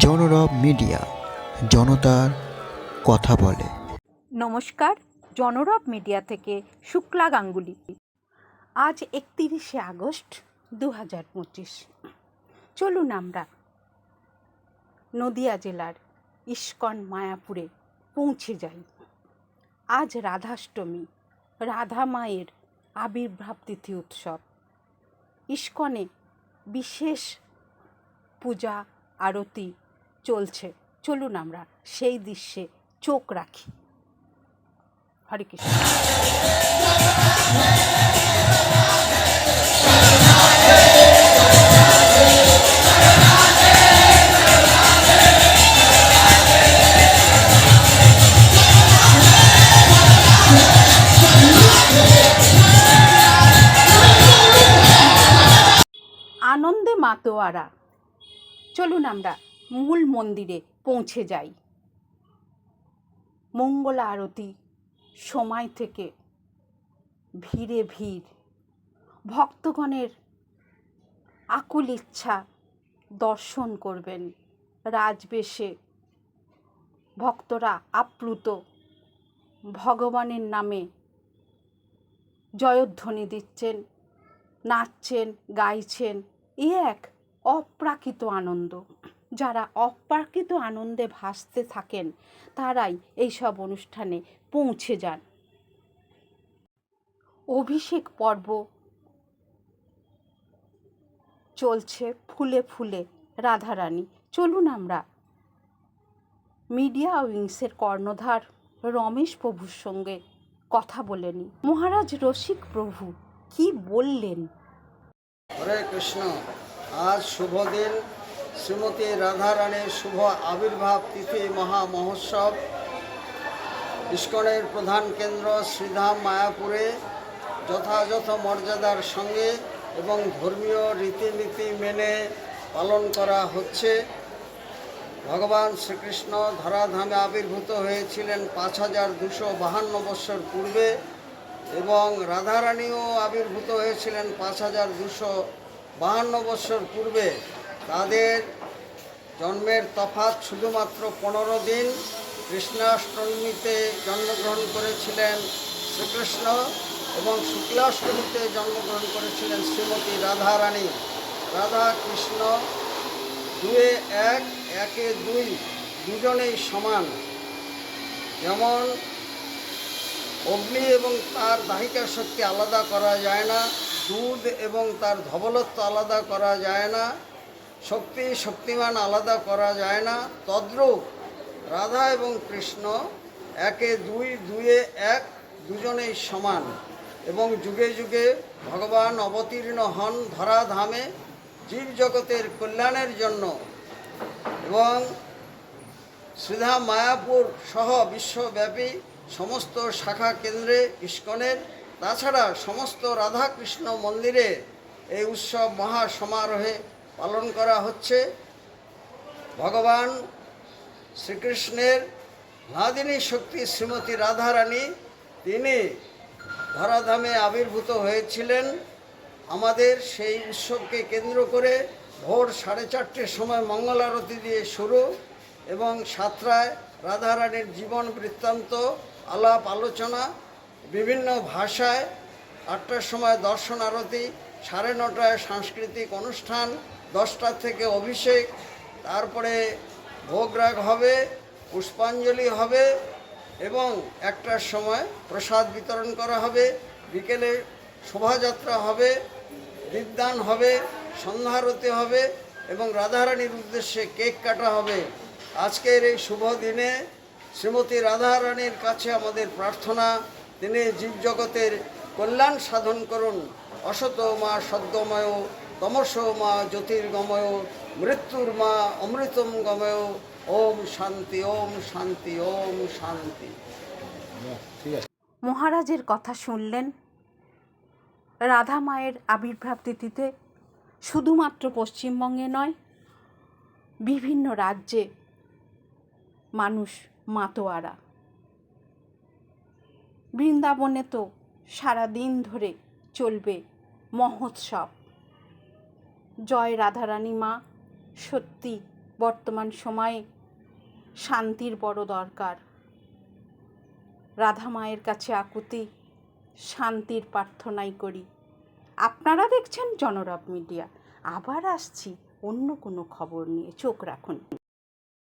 জনরব media, জনতার কথা বলে। নমস্কার, জনরব মিডিয়া থেকে শুক্লা গাঙ্গুলি। আজ একতিরিশে আগস্ট দু হাজার পঁচিশ। চলুন আমরা নদিয়া জেলার ইস্কন, মায়াপুরে পৌঁছে যাই। আজ রাধাষ্টমী, রাধা মায়ের আবির্ভাব তিথি উৎসব। ইস্কনে বিশেষ পূজা, আরতি চলছে। চলুন আমরা সেই দৃশ্যে চোখ রাখি। হরে কৃষ্ণ। আনন্দে মাতোয়ারা। চলুন আমরা মূল মন্দিরে পৌঁছে যাই। মঙ্গল আরতি সময় থেকে ভিড়ে ভিড়। ভক্তগণের আকুল ইচ্ছা দর্শন করবেন। রাজবেশে ভক্তরা আপ্লুত। ভগবানের নামে জয়ধ্বনি দিচ্ছেন, নাচছেন, গাইছেন। এ এক অপ্রাকৃত আনন্দ। যারা অপ্রাকৃত আনন্দে ভাসতে থাকেন, তারাই এইসব অনুষ্ঠানে পৌঁছে যান। অভিষেক পর্ব চলছে ফুলে ফুলে। রাধারানী, চলুন আমরা। মিডিয়া উইংসের কর্ণধার রমেশ প্রভুর সঙ্গে কথা বলে নিই। মহারাজ রসিক প্রভু, কি বললেন? হরে কৃষ্ণ, আজ শুভ দিন। শ্রীমতী রাধারানীর শুভ আবির্ভাব তিথি মহা মহোৎসব। ইস্কনের প্রধান কেন্দ্র শ্রীধাম মায়াপুরে যথাযথ মর্যাদার সঙ্গে এবং ধর্মীয় রীতিনীতি মেনে পালন করা হচ্ছে। ভগবান শ্রীকৃষ্ণ ধরাধামে আবির্ভূত হয়েছিলেন পাঁচ হাজার দুশো বাহান্ন বৎসর পূর্বে এবং রাধারানীও আবির্ভূত হয়েছিলেন পাঁচ হাজার দুশো বাহান্ন বৎসর পূর্বে। তাদের জন্মের তফাৎ শুধুমাত্র পনেরো দিন কৃষ্ণাষ্টমীতে জন্মগ্রহণ করেছিলেন শ্রীকৃষ্ণ এবং শুক্লাষ্টমীতে জন্মগ্রহণ করেছিলেন শ্রীমতী রাধারানী। রাধা কৃষ্ণ দুয়ে এক, একে দুই দুজনেই সমান। যেমন অগ্নি এবং তার দাহিকার শক্তি আলাদা করা যায় না, দুধ এবং তার ধবলত্ব আলাদা করা যায় না শক্তি শক্তিমান আলাদা করা যায় না। তদ্রূপ রাধা এবং কৃষ্ণ একে দুই, দুয়ে এক, দুজনেই সমান এবং যুগে যুগে ভগবান অবতীর্ণ হন ধরাধামে জীব জগতের কল্যাণের জন্য এবং শ্রীধা মায়াপুর সহ বিশ্বব্যাপী সমস্ত শাখা কেন্দ্রে ইস্কনের, তাছাড়া সমস্ত রাধাকৃষ্ণ মন্দিরে এই উৎসব মহা সমারোহে পালন করা হচ্ছে। ভগবান শ্রীকৃষ্ণের নাদিনী শক্তি শ্রীমতী রাধারানী, তিনি ধরাধামে আবির্ভূত হয়েছিলেন। আমাদের সেই উৎসবকে কেন্দ্র করে ভোর সাড়ে চারটের সময় মঙ্গল আরতি দিয়ে শুরু এবং সাতটায় রাধারানীর জীবন বৃত্তান্ত, আলাপ আলোচনা, বিভিন্ন ভাষায় আটটার সময় দর্শন আরতি সাড়ে নটায় সাংস্কৃতিক অনুষ্ঠান, দশটা থেকে অভিষেক, তারপরে ভোগরাগ হবে, পুষ্পাঞ্জলি হবে, এবং একটার সময় প্রসাদ বিতরণ করা হবে, বিকেলে শোভাযাত্রা হবে, বিদ্যান হবে সন্ধ্যারতি হবে, এবং রাধারানীর উদ্দেশ্যে কেক কাটা হবে। আজকের এই শুভ দিনে শ্রীমতী রাধারানীর কাছে আমাদের প্রার্থনা, তিনি জীবজগতের কল্যাণ সাধন করুন। অসত মা সদ্গময় তমস মা জ্যোতির্গময় মৃত্যুর মা অমৃতম গময়। ওম শান্তি ওম শান্তি ওম শান্তি। মহারাজের কথা শুনলেন। রাধা মায়ের আবির্ভাব তিথিতে শুধুমাত্র পশ্চিমবঙ্গে নয়, বিভিন্ন রাজ্যে মানুষ মাতোয়ারা। বৃন্দাবনে তো সারা দিন ধরে চলবে মহোৎসব। জয় রাধারানী মা, সত্যি বর্তমান সময়ে শান্তির বড় দরকার। রাধা মায়ের কাছে আকুতি, শান্তির প্রার্থনাই করি। আপনারা দেখছেন জনরব মিডিয়া। আবার আসছি অন্য কোনো খবর নিয়ে। চোখ রাখুন।